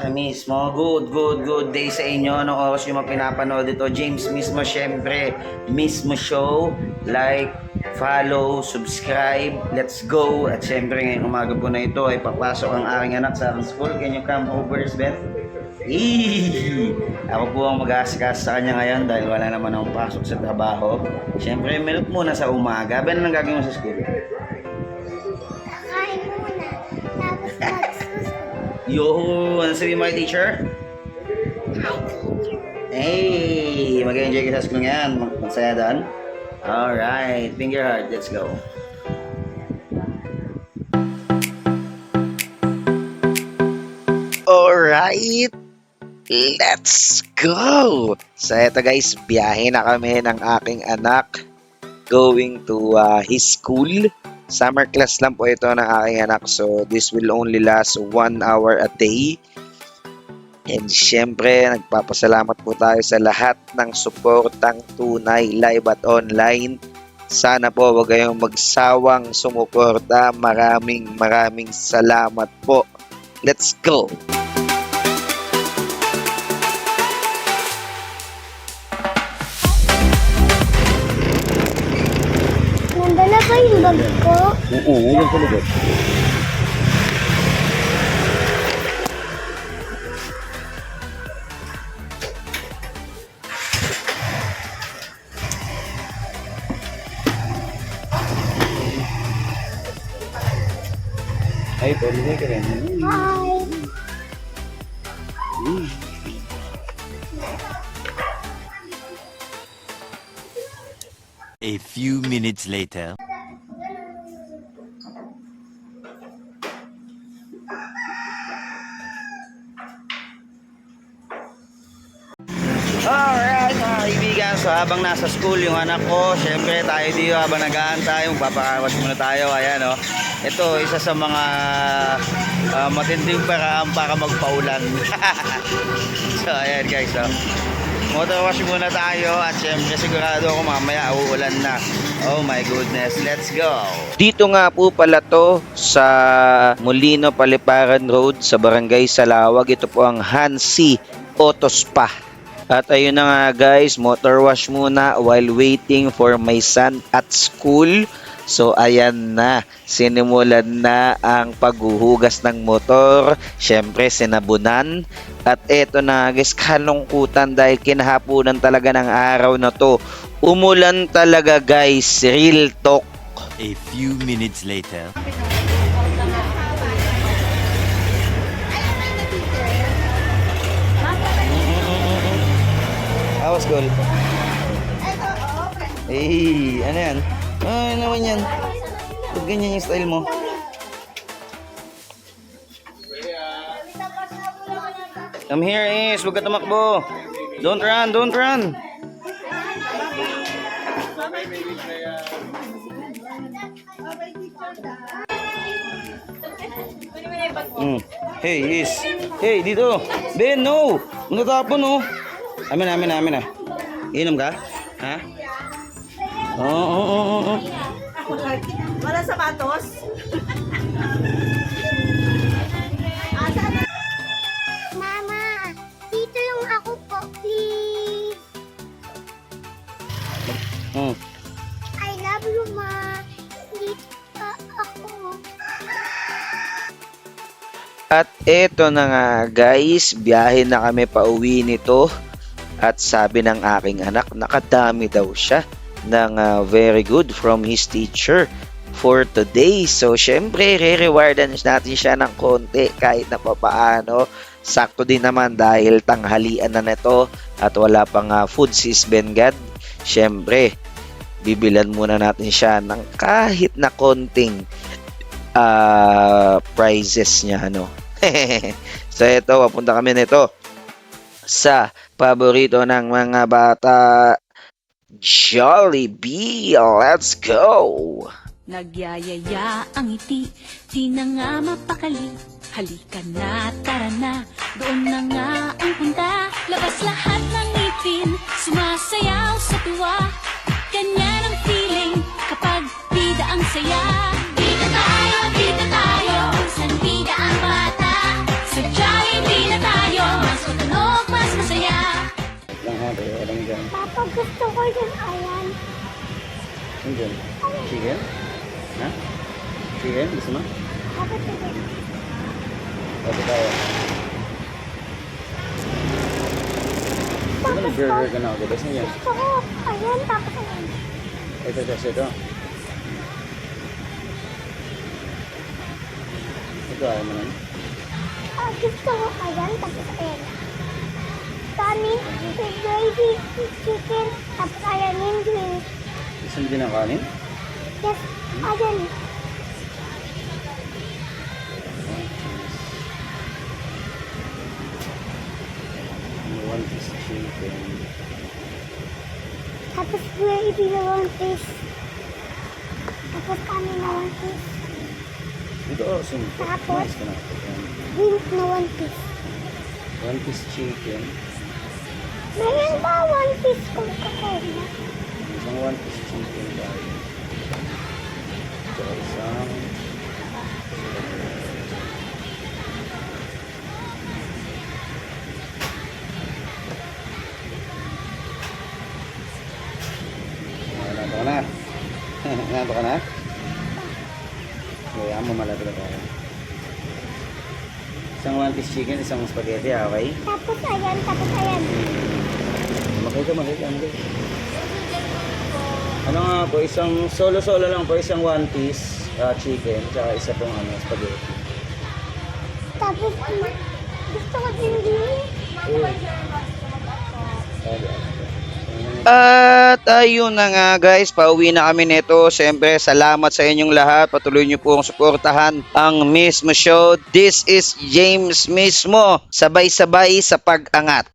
pare mismo. Good, good, good day sa inyo. Anong oras yung mga pinapanood ito? James mismo, syempre. Mismo show. Like, follow, subscribe. Let's go. At syempre, ngayong umaga po na ito ay papasok ang aking anak sa aking school. Can you come over, Beth? Eee! Ako po ang mag-aasikaso sa kanya ngayon dahil wala naman akong pasok sa trabaho. Syempre, milk muna sa umaga. Ben, anong gagawin mo sa school? Yo! Ano sabihin mo kay teacher? Hey! Mag-enjoy ka sa school ngayon. Mag- Magsaya doon? Alright. Finger heart. Let's go. Alright, let's go! So eto guys, biyahe na kami ng aking anak going to uh, his school. Summer class lang po ito ng aking anak so this will only last one hour a day. And syempre, nagpapasalamat po tayo sa lahat ng suportang tunay live at online. Sana po wag kayong magsawang sumuporta. Maraming maraming salamat po. Let's go! Yung bag ko? Hi. A few minutes later. Alright mga kaibigan, so habang nasa school yung anak ko, syempre tayo dito habang nag-aantay, magpapakawas muna tayo, ayan o. Ito, isa sa mga ah, matinding paraan para magpaulan. so ayan guys, so. Motor wash muna tayo at syempre sigurado ako mamaya uulan na. Oh my goodness, let's go! Dito nga po pala to sa Molino Paliparan Road sa Barangay Salawag. Ito po ang Hansi Auto Spa. At ayun na nga guys, motor wash muna while waiting for my son at school. So ayan na, sinimulan na ang paghuhugas ng motor. Syempre sinabunan. At eto na guys, kalungkutan dahil kinahaponan talaga ng araw na to. Umulan talaga guys, real talk. A few minutes later. How was school? Eh, ano yan? Ano naman yan? Ba't ganyan yung style mo? Come here, Is. Huwag ka tumakbo. Don't run, don't run. Mm. Hey, Is. Hey, dito. Ben, no. Natapon, no. Amin, amin, amin, ah. Inom ka? Ha? Oo, oo, oo, oo. Wala sapatos? Mama, dito yung ako po, please. Mm. I love you, Ma. Dito pa ako. At eto na nga guys, biyahe na kami pa uwi nito. At sabi ng aking anak, nakadami daw siya ng ah, very good from his teacher for today. So syempre, re-rewardan natin siya ng konti kahit na papaano. Sakto din naman dahil tanghalian na nito at wala pang ah, food sis Bengad. Syempre, bibilan muna natin siya ng kahit na konting ah prizes niya ano. so ito, papunta kami nito sa paborito ng mga bata Jollibee. Let's go! Nagyayaya ang ngiti, di na nga mapakali. Halika na, tara na, doon na nga ang punta. Labas lahat ng ngipin, sumasayaw sa tuwa. Ganyan ang feeling Gusto ko yung ayan. Ano dyan? Chicken? Ha? Chicken? Gusto mo? Dapat yun. Pwede tayo. Ito na burger ka na ako. Gusto niya? Gusto ko ayan, tapos ayan. Ito, ito, ito. Ito, ayaw mo. Ah, gusto ko ayan, tapos ayan. Kanin, gravy, chicken, tapos ayan yung drink. Mo din ang kanin? Yes, ayan. One piece chicken. Tapos gravy na one piece. Tapos kanin na one piece. Ito, oh, simple. Tapos? Drink na one piece. One piece chicken. Meron ba one piece Coca-Cola? Isang one piece chicken tayo. Tsaka isang... Nandito ka na. Nandito ka na? Okay, amo malapit na tayo. Isang one piece chicken, isang spaghetti, okay? Tapos ayan, tapos ayan. Makita, makita. Ano nga po, isang solo-solo lang po, isang one piece ah, chicken, tsaka isa pong ano, spaghetti. Tapos ano, gusto ko din. Sabi, At ayun na nga guys, pauwi na kami nito. Siyempre, salamat sa inyong lahat. Patuloy niyo pong suportahan ang mismo show. This is James mismo. Sabay-sabay sa pag-angat.